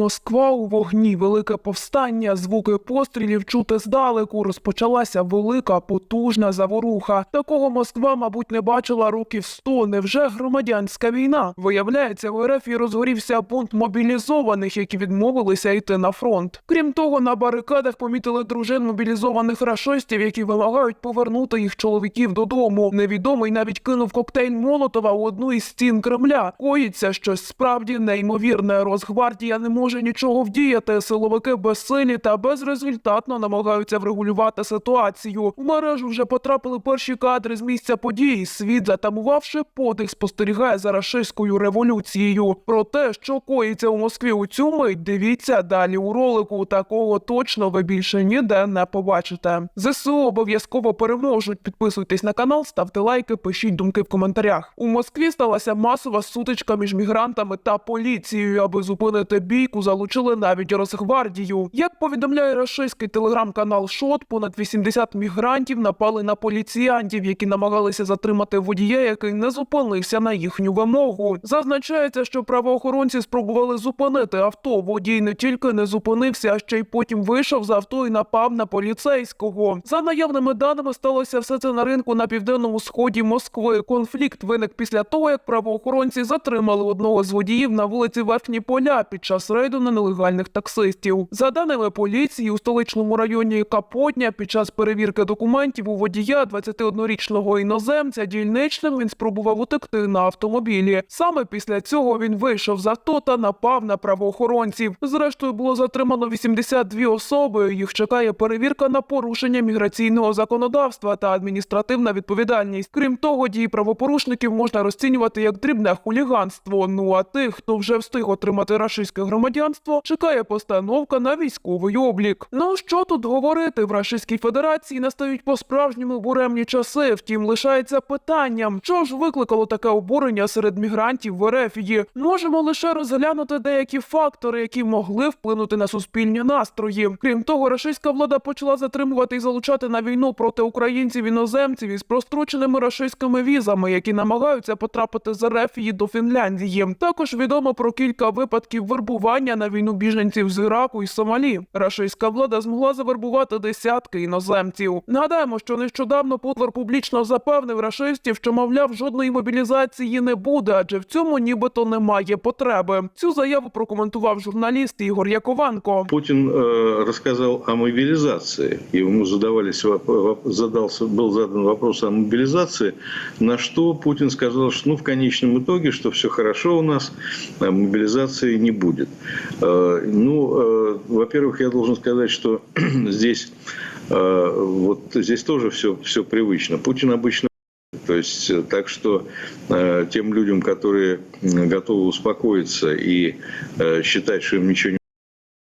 Москва у вогні, велике повстання, звуки пострілів чути здалеку. Розпочалася велика потужна заворуха. Такого Москва, мабуть, не бачила років сто. Невже громадянська війна? Виявляється, в РФ і розгорівся бунт мобілізованих, які відмовилися йти на фронт. Крім того, на барикадах помітили дружин мобілізованих рашистів, які вимагають повернути їх чоловіків додому. Невідомий навіть кинув коктейль Молотова у одну із стін Кремля. Коїться щось справді неймовірне. Росгвардія не може нічого вдіяти. Силовики безсилі та безрезультатно намагаються врегулювати ситуацію. В мережу вже потрапили перші кадри з місця подій. Світ, затамувавши подих, спостерігає за рашистською революцією. Про те, що коїться у Москві у цю мить, дивіться далі у ролику. Такого точно ви більше ніде не побачите. ЗСУ обов'язково переможуть. Підписуйтесь на канал, ставте лайки, пишіть думки в коментарях. У Москві сталася масова сутичка між мігрантами та поліцією. Аби зупинити бійку, залучили навіть Росгвардію. Як повідомляє рашистський телеграм-канал Шот, понад 80 мігрантів напали на поліціянтів, які намагалися затримати водія, який не зупинився на їхню вимогу. Зазначається, що правоохоронці спробували зупинити авто. Водій не тільки не зупинився, а ще й потім вийшов з авто і напав на поліцейського. За наявними даними сталося все це на ринку на південному сході Москви. Конфлікт виник після того, як правоохоронці затримали одного з водіїв на вулиці Верхні Поля під час рейду на нелегальних таксистів. За даними поліції, у столичному районі Капотня під час перевірки документів у водія 21-річного іноземця дільничним він спробував утекти на автомобілі. Саме після цього він вийшов з авто та напав на правоохоронців. Зрештою було затримано 82 особи. Їх чекає перевірка на порушення міграційного законодавства та адміністративна відповідальність. Крім того, дії правопорушників можна розцінювати як дрібне хуліганство. Ну а тих, хто вже встиг отримати рашистське громадянство, чекає постановка на військовий облік. Ну що тут говорити? В Рашистській Федерації настають по-справжньому буремні часи. Втім, лишається питанням, що ж викликало таке обурення серед мігрантів в Ерефії. Можемо лише розглянути деякі фактори, які могли вплинути на суспільні настрої. Крім того, рашистська влада почала затримувати і залучати на війну проти українців іноземців із простроченими рашистськими візами, які намагаються потрапити з Ерефії до Фінляндії. Також відомо про кілька випадків вербування на війну біженців з Іраку і Сомалі. Рашистська влада змогла завербувати десятки іноземців. Нагадаємо, що нещодавно Путлер публічно запевнив рашистів, що мовляв жодної мобілізації не буде, адже в цьому нібито немає потреби. Цю заяву прокоментував журналіст Ігор Яковенко. Путин э, рассказал о задавались, воп- воп- задался, был задан вопрос о мобилизации, на что Путин сказал, что ну, в конечном итоге, что все хорошо у нас, а мобилизации не будет. Э, ну, э, во-первых, я должен сказать, что здесь, э, вот здесь тоже все, все привычно. Путин обычно то есть, так что э, тем людям, которые готовы успокоиться и э, считать, что им ничего не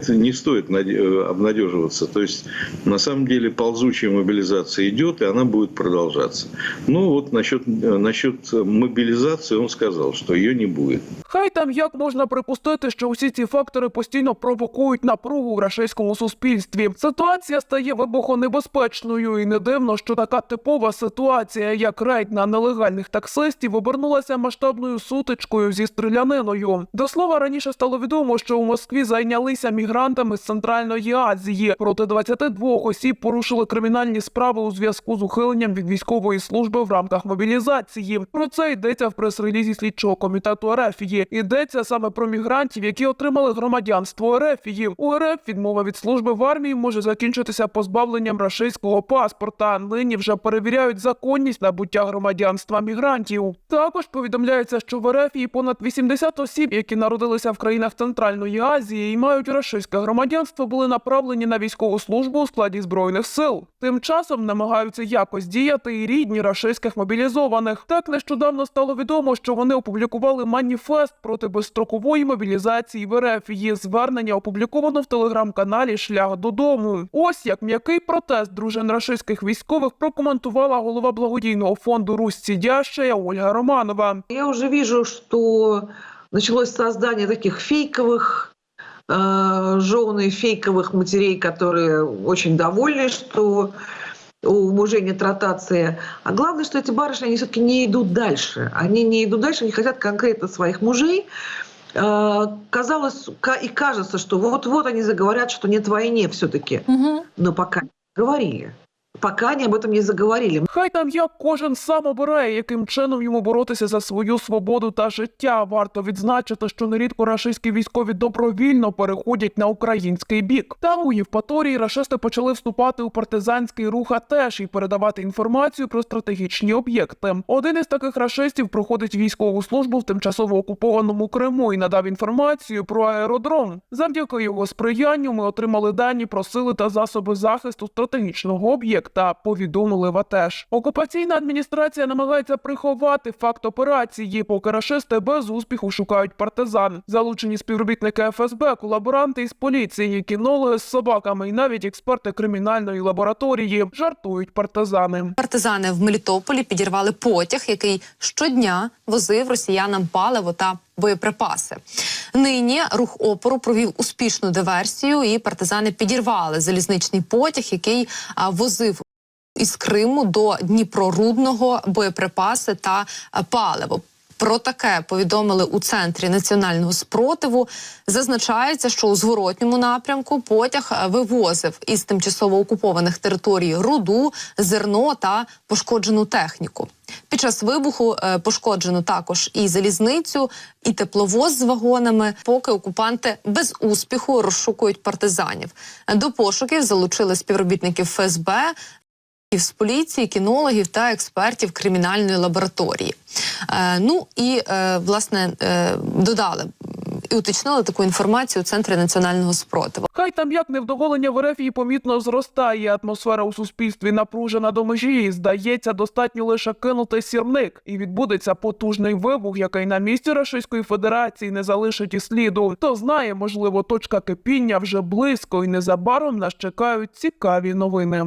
не стоит э, обнадеживаться. То есть, на самом деле, ползучая мобилизация идет, и она будет продолжаться. Ну, вот насчет, э, насчет мобилизации он сказал, что ее не будет. Хай там як можна припустити, що усі ці фактори постійно провокують напругу в рашистському суспільстві. Ситуація стає вибухонебезпечною, і не дивно, що така типова ситуація, як рейд на нелегальних таксистів, обернулася масштабною сутичкою зі стріляниною. До слова, раніше стало відомо, що у Москві зайнялися мігрантами з Центральної Азії. Проти 22 осіб порушили кримінальні справи у зв'язку з ухиленням від військової служби в рамках мобілізації. Про це йдеться в прес-релізі слідчого комітету Ерефії. Йдеться саме про мігрантів, які отримали громадянство Ерефії. У РФ відмова від служби в армії може закінчитися позбавленням рашистського паспорта. Нині вже перевіряють законність набуття громадянства мігрантів. Також повідомляється, що в Ерефії понад 80 осіб, які народилися в країнах Центральної Азії і мають рашистське громадянство, були направлені на військову службу у складі збройних сил. Тим часом намагаються якось діяти і рідні рашистських мобілізованих. Так нещодавно стало відомо, що вони опублікували маніфест проти безстрокової мобілізації в РФ. Її звернення опубліковано в телеграм-каналі Шлях додому. Ось як м'який протест дружин рашистських військових прокоментувала голова благодійного фонду Русь Сідящая Ольга Романова. Я уже вижу, что началось создание таких фейковых э, жен и фейковых матерей, которые очень довольны, что у мужей нет ротации. А главное, что эти барышни, они все-таки не идут дальше. Они не идут дальше, они хотят конкретно своих мужей. э, казалось ка- и кажется, что вот-вот они заговорят, что нет войне все-таки. Угу. Но пока не говорили. Пока они об этом не заговорили. Хай там як кожен сам обирає, яким чином йому боротися за свою свободу та життя. Варто відзначити, що нерідко рашистські військові добровільно переходять на український бік. Та у Євпаторії рашисти почали вступати у партизанський рух АТЕШ і передавати інформацію про стратегічні об'єкти. Один із таких рашистів проходить військову службу в тимчасово окупованому Криму і надав інформацію про аеродром. Завдяки його сприянню ми отримали дані про сили та засоби захисту стратегічного об'єкта. Повідомили в АТЕШ. Окупаційна адміністрація намагається приховати факт операції, поки рашисти без успіху шукають партизан. Залучені співробітники ФСБ, колаборанти із поліції, кінологи з собаками і навіть експерти кримінальної лабораторії жартують партизани. Партизани в Мелітополі підірвали потяг, який щодня возив росіянам паливо та боєприпаси. Нині рух опору провів успішну диверсію, і партизани підірвали залізничний потяг, який возив. Із Криму до Дніпрорудного боєприпаси та паливо. Про таке повідомили у центрі національного спротиву. Зазначається, що у зворотньому напрямку потяг вивозив із тимчасово окупованих територій руду, зерно та пошкоджену техніку. Під час вибуху е, пошкоджено також і залізницю, і тепловоз з вагонами, поки окупанти без успіху розшукують партизанів. До пошуків залучили співробітників ФСБ, з поліції, кінологів та експертів кримінальної лабораторії. Е, ну і е, власне е, додали і уточнили таку інформацію у центрі національного спротиву. Хай там як невдоволення в РФ і помітно зростає. Атмосфера у суспільстві напружена до межі. І, Здається, достатньо лише кинути сірник, і відбудеться потужний вибух, який на місці Російської Федерації не залишить і сліду. Хто знає, можливо, точка кипіння вже близько, і незабаром нас чекають цікаві новини.